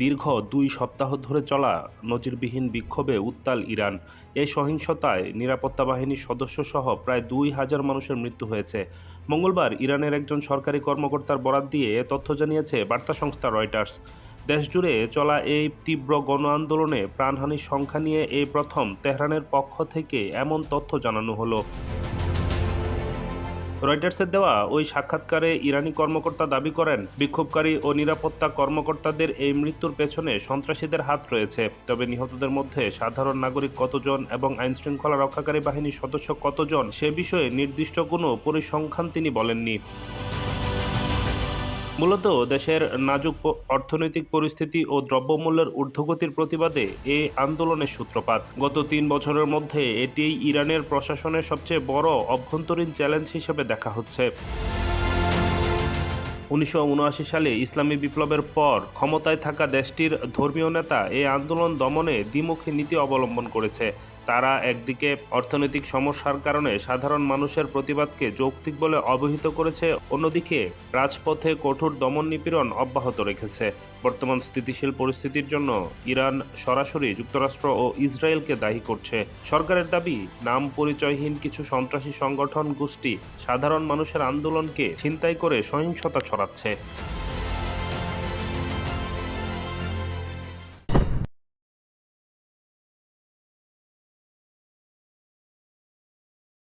দীর্ঘ দুই সপ্তাহ ধরে চলা নজিরবিহীন বিক্ষোভে উত্তাল ইরান। এই সহিংসতায় নিরাপত্তা বাহিনীর সদস্যসহ প্রায় দুই হাজার মানুষের মৃত্যু হয়েছে। মঙ্গলবার ইরানের একজন সরকারি কর্মকর্তার বরাত দিয়ে এ তথ্য জানিয়েছে বার্তা সংস্থা রয়টার্স। দেশজুড়ে চলা এই তীব্র গণ আন্দোলনে প্রাণহানির সংখ্যা নিয়ে এই প্রথম তেহরানের পক্ষ থেকে এমন তথ্য জানানো হলো। রয়টার্সের দেওয়া ওই সাক্ষাৎকারে ইরানি কর্মকর্তা দাবি করেন, বিক্ষোভকারী ও নিরাপত্তা কর্মকর্তাদের এই মৃত্যুর পেছনে সন্ত্রাসীদের হাত রয়েছে। তবে নিহতদের মধ্যে সাধারণ নাগরিক কতজন এবং আইনশৃঙ্খলা রক্ষাকারী বাহিনীর সদস্য কতজন সে বিষয়ে নির্দিষ্ট কোনো পরিসংখ্যান তিনি বলেননি। মূলত দেশের নাজুক অর্থনৈতিক পরিস্থিতি ও দ্রব্যমূল্যের ঊর্ধ্বগতির প্রতিবাদে এ আন্দোলনের সূত্রপাত। গত তিন বছরের মধ্যে এটি ইরানের প্রশাসনের সবচেয়ে বড় অভ্যন্তরীণ চ্যালেঞ্জ হিসেবে দেখা হচ্ছে। উনিশশো উনআশি সালে ইসলামী বিপ্লবের পর ক্ষমতায় থাকা দেশটির ধর্মীয় নেতা এই আন্দোলন দমনে দ্বিমুখী নীতি অবলম্বন করেছে। তারা একদিকে অর্থনৈতিক সমস্যার কারণে সাধারণ মানুষের প্রতিবাদকে যৌক্তিক বলে অবহিত করেছে, অন্যদিকে রাজপথে কঠোর দমন নিপীড়ন অব্যাহত রেখেছে। বর্তমান স্থিতিশীল পরিস্থিতির জন্য ইরান সরাসরি যুক্তরাষ্ট্র ও ইসরায়েলকে দায়ী করছে। সরকারের দাবি, নাম পরিচয়হীন কিছু সন্ত্রাসী সংগঠন গোষ্ঠী সাধারণ মানুষের আন্দোলনকে ছিনতাই করে সহিংসতা ছড়াচ্ছে।